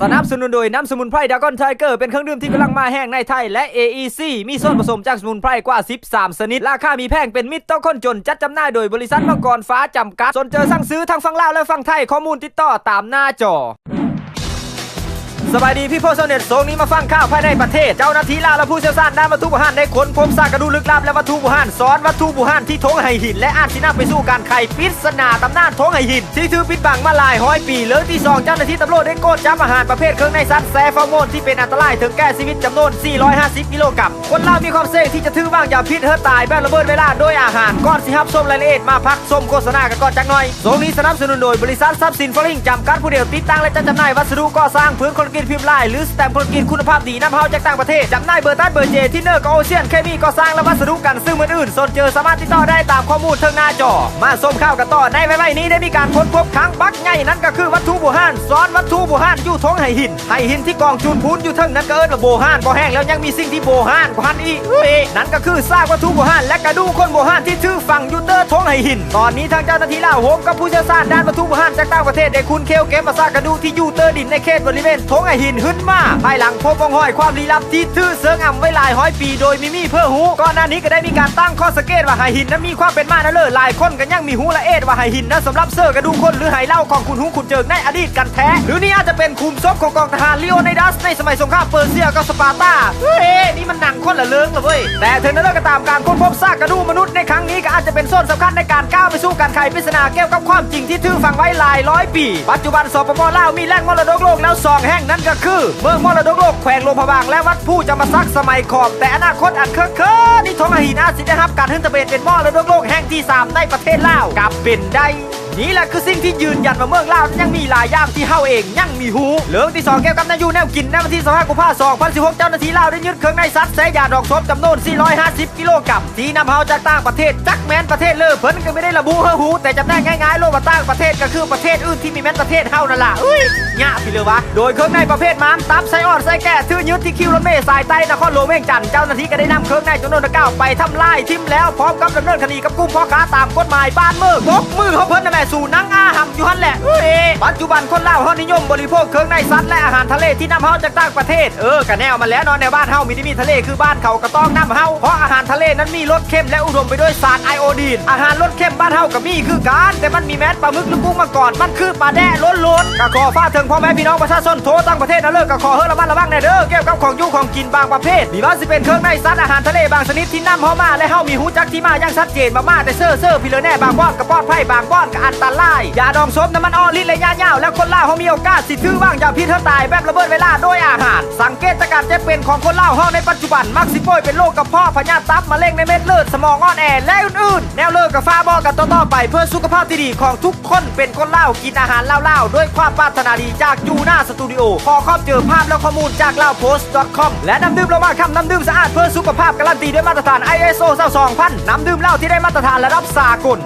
สนับสนุนโดยน้ำสมุนไพรดากอนไทเกอร์เป็นเครื่องดื่มที่กำลังมาแห้งในไทยและ AEC มีส่วนผสมจากสมุนไพรกว่า 13 ชนิด ราคามีแพงเป็นมิตรต่อคนจน จัดจำหน่ายโดยบริษัทมังกรฟ้าจำกัด สนเจอสั่งซื้อทั้งฝั่งลาวและฝั่งไทยข้อมูลติดต่อตามหน้าจอ สบายดีพี่พ่อโพสเน็ตโซงนี้มาฟังข่าวภายในประเทศ เจ้าหน้าที่ล่าและผู้เชี่ยวชาญด้านวัตถุโบราณได้ค้นพบซากกระดูกลึกลับและวัตถุโบราณซ้อนวัตถุโบราณที่ทงไหหิน และอาจสินำไปสู่การไขปริศนาตำนานทงไหหิน ที่ถือปิดบังมาหลายร้อยปีเรื่อที่สองเจ้าหน้าที่ตำรวจได้โกดจับอาหารประเภทเครื่องในสัตว์แซฟอร์โมนที่เป็นอันตรายถึงแก่ชีวิตจำนวน 450 กิโลกรัมคนล่ามีความเสี่ยงที่จะถือว่างยาพิษเฮือตายแบบระเบิดเวลาโดยอาหารก่อนสิฮับชมรายละเอียดมาพักชมโฆษณากันก่อนจักหน่อยโซงนี้สนับสนุนโดยบริษัททรัพย์สินฟลิงจำกัดผู้เดียวติดตั้งและจัดจำหน่ายวัสดุก่อสร้างพื้นคอนกรีตพิมพ์ลาย หรือสแตมป์คอนกรีตคุณภาพดีนำเข้าจากต่างประเทศจำหน่ายเบอร์ตันเบอร์เจที่เนอร์กโอเชียนเคมีก่อสร้างและวัสดุกันซึ่งเหมือนอื่นสนเจอสามารถติดต่อได้ตามข้อมูลทางหน้าจอ มาส้มข้าวกันต่อในไว้นี้ได้มีการค้นพบครั้งบักใหญ่นั่นก็คือวัตถุโบราณซ้อนวัตถุโบราณอยู่ท้องไหหินไหหินที่กองจูนพูนอยู่เทั้งนั้นก็เอิ้นว่าโบราณพอแห้งแล้วยังมีสิ่งที่โบราณกว่าหันอีกเอ้นั่นก็คือซากวัตถุโบราณและกระดูกคนโบราณที่ชื่อฝังยูเตอร์ท้องไหหิน ตอนนี้ทางเจ้าหน้าที่ลาวโฮมกับผู้เชี่ยวชาญด้านวัตถุโบราณจากต่างประเทศได้คุณเคลเก็บมาซากกระดูกที่ยูเตอร์ดินในเขตบริเวณท้องไหหินขึ้นมาภายหลังพบวงห้อยความลี้ลับที่ทื่อเสืองอ่ำไว้หลายร้อยปีโดยมิมี่เพื่อหูก่อนหน้านี้ก็ได้มีการตั้งข้อสังเกตว่าไหหินนั้นมีความเป็นมานะเลยหลายคนก็ยังมีหูละเอ็ดว่าไหหินนั้นสำหรับเสือกระดูกคนหรือไหเล่าของคุณหูคุณเจิงในอดีตกันแท้ หรือนี่อาจจะเป็นคุมซบของกองทหารลีโอไนดัสในสมัยสงครามเปอร์เซียกับสปาร์ตาเฮ้นี่มันหนังคนละเลิงเลยเว้ยแต่ถึงนั้นก็ตามการค้นพบซากกระดูก ขปริศนาแก้วกับความจริงที่ทึ่งฝังไว้หลายร้อยปี ปัจจุบันสปปลาวมีแหล่งมรดกโลกแล้วสองแห่งนั่นก็คือ เมืองมรดกโลกแขวงหลวงพะบางและวัดผู้จำมาซักสมัยขอบ แต่อนาคตอันเคอะเคอะนี่ท้องหินอาจสิได้รับการฮึ่นตะเบนเป็นมรดกโลกแห่งที่สามในประเทศลาวกับเป็นได้ นี่แหละคือสิ่งที่ยืนยันว่าเมืองลาวยังมีหลายย่างที่เฮาเองยังมีหูเรื่องที่สองเกี่ยวกันยูแนวกินในวันที่25กุมภาพันธ์2016 เจ้าหน้าที่ลาวได้ยึดเครื่องในสัตว์แสยาดอกซบจำนวน 450 กิโลกรัมที่นำเฮาจากต่างประเทศจักแมนประเทศเลอเพิ่นก็ไม่ได้ระบุเฮาหู แต่จำได้ง่ายๆโลกว่าต่างประเทศก็คือประเทศอื่นที่มีแมนประเทศเฮานั่นล่ะอุ้ยยะพี่เลยวะโดยเครื่องในประเภทม้ามตับไส้อ่อนไส้แก่ทื่อยึดที่คิวรถเมล์สายใต้นครหลวงเวียงจันทร์เจ้าหน้าที่ก็ได้นำเครื่องในจำนวนเก้าไปทำลายทิมแล้วพร้อมกับดำเนินคดีกับกลุ่มพ่อค้าตามกฎหมายบ้านเมืองบกมือเขาเพิ่นนะแม่สู่นังอาหำอยู่หันแหละเอ้ยปัจจุบันคนลาวเฮานิยมบริโภคเครื่องในสัตว์และอาหารทะเลที่นำเฮาจากต่างประเทศเออกะแนวมาแล้วเนอนในบ้านเฮามีที่มีทะเลคือบ้านเขาก็ต้องนำเฮาเพราะอาหารทะเลนั้นมีรสเค็มและอุดมไปด้วยสารไอโอดีน อาหารรสเค็มบ้านเฮาก็มีคือกันแต่มันมีแม้นปลาหมึกหรือกุ้งมาก่อนมันคือปลาแด่ล้นๆกะขอฟ้าถึงพ่อแม่พี่น้องประชาชนโทรตั้งประเทศนะเลิกกะขอเฮ้อระมัดระวังแน่เด้อเกี่ยวกับของยู่ของกินบางประเภทมีว่าสิเป็นเครื่องในสัตว์อาหารทะเลบางชนิดที่นำเฮามาและเฮามีหูจักที่มาอย่างชัดเจนมามาแต่เซ่อเซ่อพี่เลยแน่บางบ้อนกระป้อนไผ่บางบ้อนก็อันตราย ยาดองซบน้ำมันออลิและยาเหย้าแล้วคนลาเฮามีโอกาสสิถือว่างยาพิษเฮาตายแบบระเบิดเวลาโดยอาหาร สังเกตจากการเจ็บเป็นของคนลาวเฮาในปัจจุบันมักสิป่วยเป็นโรคกระเพาะพยาธิตับมะเร็งในเม็ดเลือดสมองอ่อนแอและอื่นๆ แนวเลิกกับฟ้าบอกกันต่อๆไปเพื่อสุขภาพที่ดีของทุกคนเป็นคนเลากินอาหารเลาๆด้วยความปรารถนาดีจากจูน่าสตูดิโอขอครอบเจอภาพและข้อมูลจากเลาโพสต์ .com และน้ำดื่มโลมาคำน้ำดื่มสะอาดเพื่อสุขภาพการันตีด้วยมาตรฐาน ISO 22000น้ำดื่มเหล้าที่ได้มาตรฐานระดับสากล